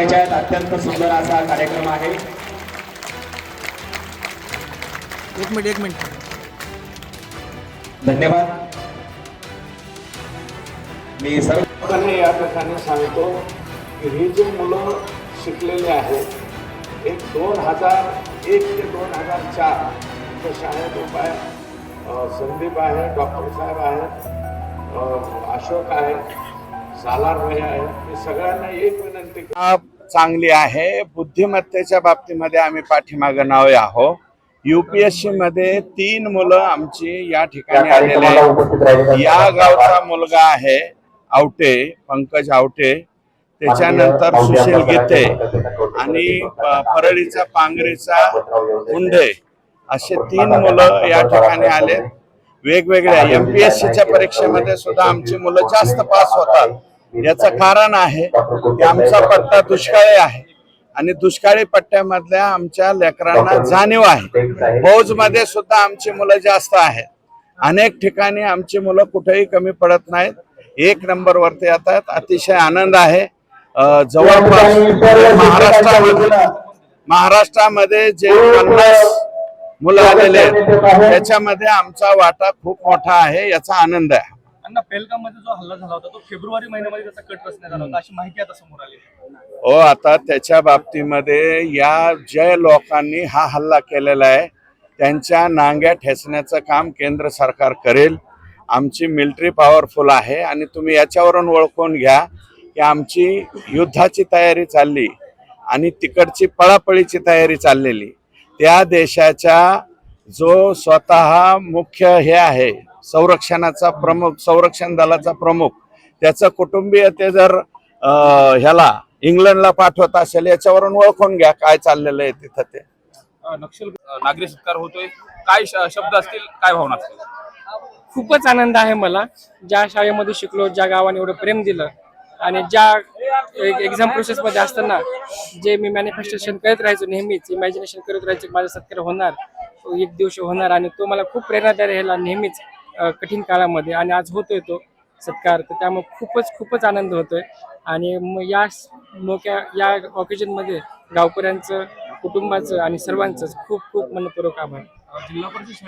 याच्यात अत्यंत सुंदर असा कार्यक्रम आहे. एक मिनिट एक मिनिट. धन्यवाद. मी सर्व लोकांनी या ठिकाणी सांगतो की ही जी मुलं शिकलेली आहेत एक दोन हजार एक ते दोन हजार चार इथं शाळेत अ, संदीप आहे डॉक्टर साहेब आहेत अशोक आहे चांगली आहे. बुद्धिमत्तेच्या बाबतीमध्ये आम्ही पाठीमागं नावे आहो युपीएससी मध्ये तीन मुलं आमची या ठिकाणी आलेले आहेत. या गावचा मुलगा आहे आवटे पंकज आवटे. त्याच्यानंतर सुशील गीते आणि परळीचा पांगरीचा उंडे. असे तीन मुलं या ठिकाणी आले वेगवेगळ्या एमपीएससीच्या परीक्षेमध्ये सुद्धा आमची मुलं जास्त पास होतात. याचं कारण आहे की आमचा पट्टा दुष्काळी आहे आणि दुष्काळी पट्ट्यामधल्या आमच्या लेकरांना जाणीव आहे. फौजमध्ये सुद्धा आमची मुलं जास्त आहेत. अनेक ठिकाणी आमची मुलं कुठेही कमी पडत नाहीत. एक नंबर वरती येतात अतिशय आनंद आहे. जवळपास महाराष्ट्रामध्ये महाराष्ट्रामध्ये जे पन्नास मुलं आलेले आहेत त्याच्यामध्ये आमचा वाटा खूप मोठा आहे याचा आनंद आहे. अण्णा पेलगाममध्ये जो हल्ला झाला होता तो फेब्रुवारी महिन्यामध्ये त्याचा कट रचण्यात आला होता. अशी माहिती आता समोर आली हो आता त्याच्या बाबतीमध्ये या ज्या लोकांनी हा हल्ला केलेला आहे त्यांच्या नांग्या ठेचण्याचं काम केंद्र सरकार करेल. आमची मिलिटरी पॉवरफुल आहे आणि तुम्ही याच्यावरून ओळखून घ्या की आमची युद्धाची तयारी चालली आणि तिकडची पळापळीची तयारी चाललेली. त्या देशाच्या जो स्वतः मुख्य हे आहे संरक्षणाचा प्रमुख संरक्षण दलाचा प्रमुख त्याचं कुटुंबीय ते जर ह्याला इंग्लंडला पाठवत असेल याच्यावरून ओळखून घ्या काय चाललेलं आहे तिथं ते. नक्षल नागरी सत्कार होतोय. काय शब्द असतील काय भावना असतील? खूपच आनंद आहे मला. ज्या शाळेमध्ये शिकलो ज्या गावाने एवढं प्रेम दिलं आणि ज्या एक्झाम प्रोसेसमध्ये असताना जे मी मॅनिफेस्टेशन करत राहायचो नेहमीच इमॅजिनेशन करत राहायचो की माझा सत्कार होणार तो एक दिवशी होणार आणि तो मला खूप प्रेरणादायी राहिला नेहमीच. कठीण काळामध्ये आणि आज होतोय तो सत्कार तर त्यामुळे खूपच खूपच आनंद होतोय. आणि मग या मोक्या या ऑकेजनमध्ये गावकऱ्यांचं कुटुंबाचं आणि सर्वांचंच खूप खूप मनपूर्वक आभार. जिल्हा परिषद